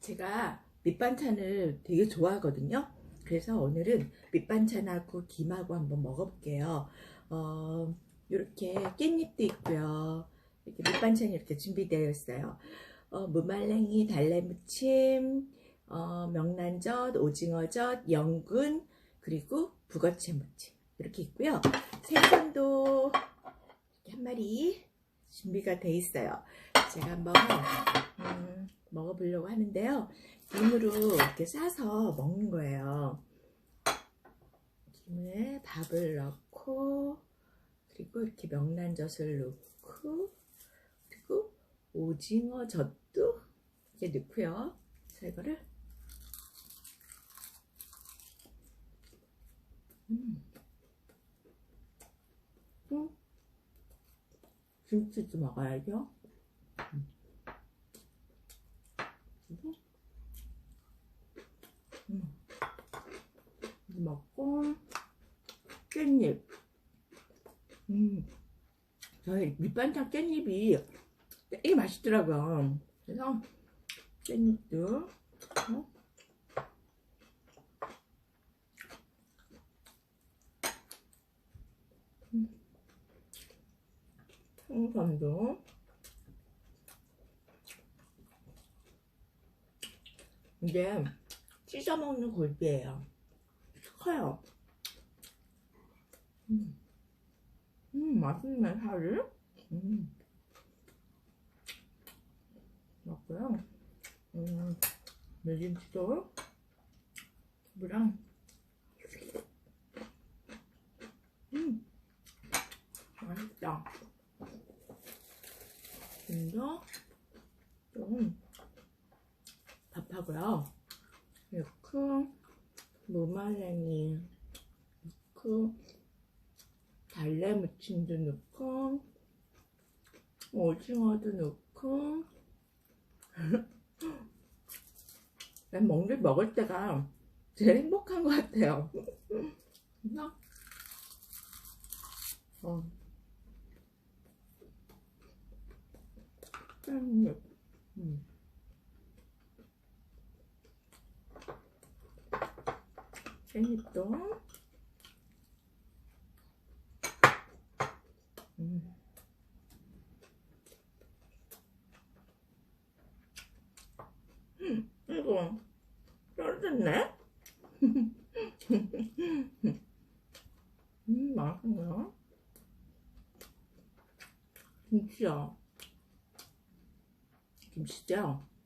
제가 밑반찬을 되게 좋아하거든요. 그래서 오늘은 밑반찬하고 김하고 한번 먹어볼게요. 어, 이렇게 깻잎도 있고요. 이렇게 밑반찬이 이렇게 준비되어 있어요. 어, 무말랭이, 달래무침, 어, 명란젓, 오징어젓, 연근, 그리고 북어채 무침 이렇게 있고요. 생선도 한 마리 준비가 돼 있어요. 제가 한번 음, 먹어보려고 하는데요. 김으로 이렇게 싸서 먹는 거예요. 김에 밥을 넣고 그리고 이렇게 명란젓을 넣고 그리고 오징어 젓도 이렇게 넣고요. 그래서 이거를 음. 음. 김치도 먹어야죠. 음. 먹고 깻잎. 음. 저희 밑반찬 깻잎이 되게 맛있더라고요. 그래서 깻잎도 어? 생선도 이게 찢어 먹는 골비예요. 커요. 음, 음 맛있네 살이. 음, 맞고요. 음, 매김치도 무랑 음, 맛있다. 먼저 좀 밥하고요. 넣고 무말랭이 넣고 달래 무침도 넣고 오징어도 넣고 난 먹는 먹을 때가 제일 행복한 것 같아요. 어. 깻잎. 음. 깻잎도. 이거 떨어졌네? 음, 맛있네요. 김치 요. 김치죠?